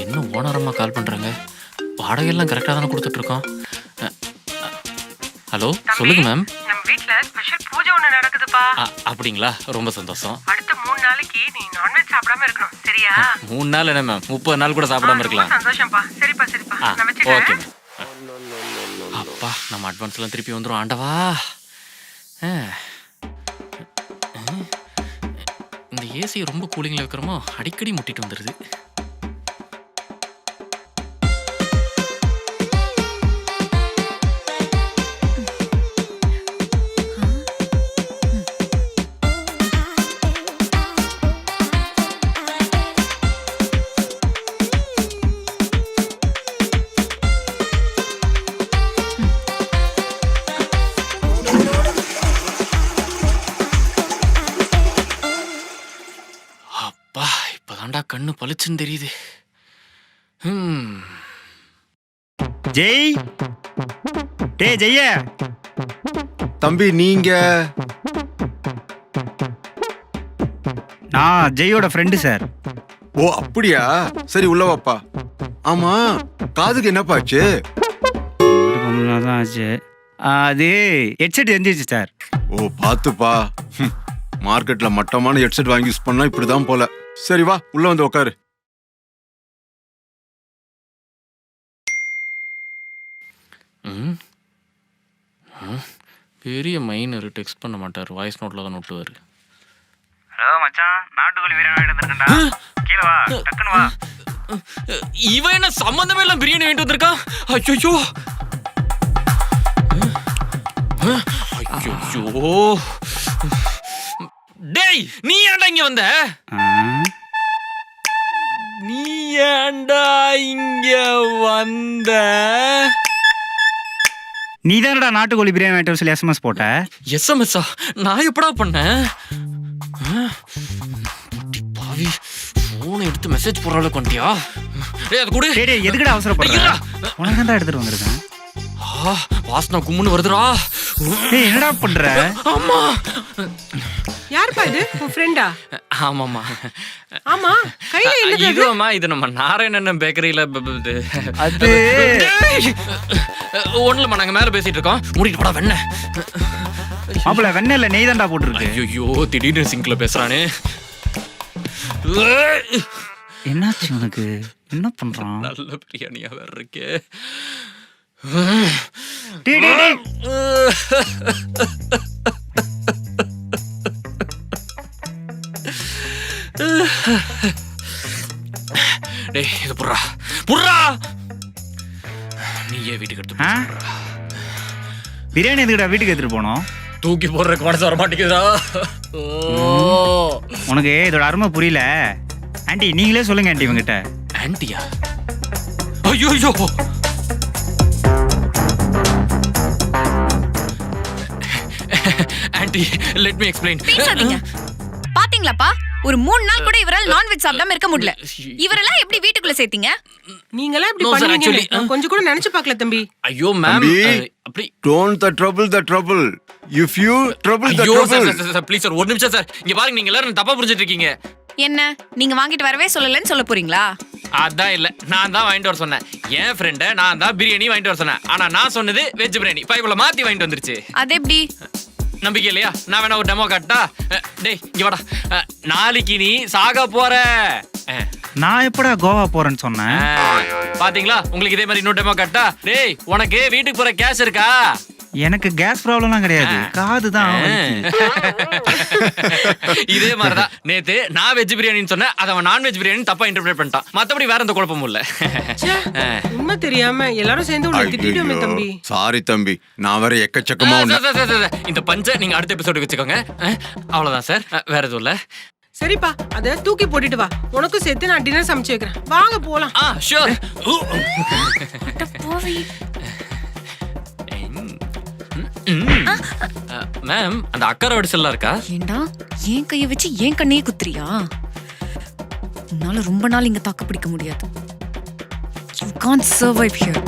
என்ன ஓனரம்மா கால் பண்றாங்க? வாடகையெல்லாம் கரெக்டாக தானே அஹ், ஹலோ சொல்லுங்க மேம் நம்ம வீட்ல ஸ்பெஷல் பூஜை ஒண்ணு நடக்குதுப்பா. அப்படிங்களா? ரொம்ப சந்தோஷம். அடுத்த மூணு நாளைக்கு நீ நான்வெஜ் சாப்பிடாம இருக்கணும் சரியா? மூணு நாள் என்ன மேம் முப்பது நாள் கூட சாப்பிடாம இருக்கலாம். சந்தோஷம்ப்பா. சரிப்பா சரிப்பா. நான் அப்பா நம்ம அட்வான்ஸ்லாம் திருப்பி வந்துடும் ஆண்டவா. ஆ. இந்த ஏசி ரொம்ப கூலிங்கில் வைக்கிறோமோ அடிக்கடி முட்டிட்டு வந்துடுது இப்போதான்டா கண்ணு பளிச்சுன்னு தெரியுது. ஜெய். டே ஜெய்ய தம்பி நீங்க? நான் ஜெயோட ஃப்ரெண்டு சார். ஓ அப்படியா? சரி உள்ள வாப்பா. ஆமா காதுக்கு தான் ஆச்சு. ஆ, அது ஹெட்செட் எந்திரிச்சு சார். ஓ பாத்துப்பா மார்க்கெட்ல மட்டமான ஹெட்செட் வாங்கி யூஸ் பண்ணா இப்படிதான் போல. சரி வா உள்ள வந்து உட்காரு. பெரிய மைனர் டெக்ஸ்ட் பண்ண மாட்டார். வாய்ஸ் நோட்டில் தான் நோட்டுவார் ஹலோ மச்சான் நாட்டுக்கோழி பிரியாணி எடுத்துருக்கா கீழே வா டக்குன்னு வா. இவன் என்ன சம்மந்தமே எல்லாம் பிரியாணி வாங்கிட்டு வந்திருக்கான்? ஐயோ ஐயோ டேய் நீ ஏன்டா இங்க வந்த? நீ ஏன்டா இங்க வந்த? நீ தானடா நாட்டுக்கோழி பிரியாணி வாங்கிட்டு சொல்லி எஸ்எம்எஸ் போட்ட? எஸ்எம்எஸ்ஸா நான் எப்படா பண்ணேன்? குட்டி பாவி ஃபோனை எடுத்து மெசேஜ் போடுற அளவுக்கு வந்துட்டியா? டேய் அது கொடு. டேய் டேய் எதுக்குடா அவசரப்படுற! உனக்கு தான் எடுத்துட்டு வந்திருக்கேன். ஆ, வாசனை கும்முன்னு வருதுடா. டேய் என்னடா பண்ற? ஆமா. யாருப்பா இது? உன் ஃப்ரெண்டா ஆமாமா ஆமா? கையில என்னது அது? இதுவாமா இது நம்ம நாராயணன் பேக்கரியில அது ஒண்ணுலமா நாங்க மேல பேசிட்டு இருக்கோம். மூடிட்டு போடா வெண்ண மாப்பிள வெண்ணெய்ல நெய் தான்டா போட்டிருக்கு. ஐயோ திடீர்னு சிங்க்ல பேசுறானே. என்னாச்சு உனக்கு? என்ன பண்றான்? நல்ல பிரியாணியா வேற இருக்கே. டேய் டேய் டேய். டேய் இது புர்ரா புர்ரா நீயே வீட்டுக்கு எடுத்து. பிரியாணி எதுக்குடா வீட்டுக்கு எடுத்துட்டு போனோம்? தூக்கி போடுறதுக்கு மனசு வர மாட்டேங்குதா ஓ. உனக்கு இதோட அருமை புரியல. ஆண்டி நீங்களே சொல்லுங்க ஆண்டி இவங்கிட்ட. ஆன்ட்டியா ஐயோ ஐயோ ஆன்ட்டி லெட் மீ எக்ஸ்பிளைன் பாத்தீங்களாப்பா? ஒரு மூணு நாள் கூட இவரால் நான்வெஜ் சாப்பிடாம இருக்க முடியல. இவரெல்லாம் எப்படி வீட்டுக்குள்ள சேர்த்தீங்க? நீங்களாம் இப்படி No, sir, பண்ணுவீங்கன்னு actually, நான் கொஞ்சம் கூட நினைச்சு பார்க்கல தம்பி. ஐயோ மேம் தம்பி. அப்படி don't the trouble the trouble if you trouble the ஐயோ sir trouble sir please sir ஒரு நிமிஷம் சார் இங்க பாருங்க நீங்க எல்லாரும் தப்பா புரிஞ்சிட்டு இருக்கீங்க. என்ன? நீங்க வாங்கிட்டு வரவே சொல்லலன்னு சொல்ல போறீங்களா? அதான் இல்ல நான் தான் வாங்கிட்டு வர சொன்னேன். என் ஃப்ரெண்ட நான் தான் பிரியாணி வாங்கிட்டு வர சொன்னேன். ஆனா நான் சொன்னது வெஜ் பிரியாணி. பைப்புல மாத்தி வாங்கிட்டு வந்துருச்சு. அது எப்படி நம்பிக்கை இல்லையா? நான் வேணா ஒரு டெமோ காட்டா டேய் இங்க வாடா. நாளைக்கு நீ சாக போற. நான் எப்படா கோவா போறேன்னு சொன்னேன்? பாத்தீங்களா? உங்களுக்கு இதே மாதிரி இன்னொரு டெமோ காட்டா டேய் உனக்கு வீட்டுக்கு போற கேஷ் இருக்கா? எனக்கு கேஸ் ப்ராப்ளம்லாம் கிடையாது. காது தான் இதே மாதிரிதான். நேத்து நான் வெஜ் பிரியாணின்னு சொன்னேன். அதை அவன் நான்வெஜ் பிரியாணி தப்பா இன்டர்பிரேட் பண்ணிட்டான். மத்தபடி வேற எந்த குழப்பமும் இல்ல. உண்மை தெரியாம எல்லாரும் சேர்ந்து உன்னை திட்டிட்டோமே தம்பி. சாரி தம்பி. நான் வேற எக்கச்சக்கமா இந்த பஞ்ச நீங்க அடுத்த எபிசோடுக்கு வச்சுக்கோங்க. அவ்வளவுதான் சார். வேற எதுவும் இல்ல. சரிப்பா அத தூக்கி போட்டுட்டு வா. உனக்கும் சேர்த்து நான் டின்னர் சமைச்சு வைக்கிறேன். வாங்க போலாம். ஆ ஷூர் மேம் அந்த அக்கறை வடிசல்லாம் இருக்கா? ஏண்டா? ஏன் கைய வச்சு ஏன் கண்ணையே குத்துறியா? உன்னால ரொம்ப நாள் இங்க தாக்கு பிடிக்க முடியாது. You can't survive here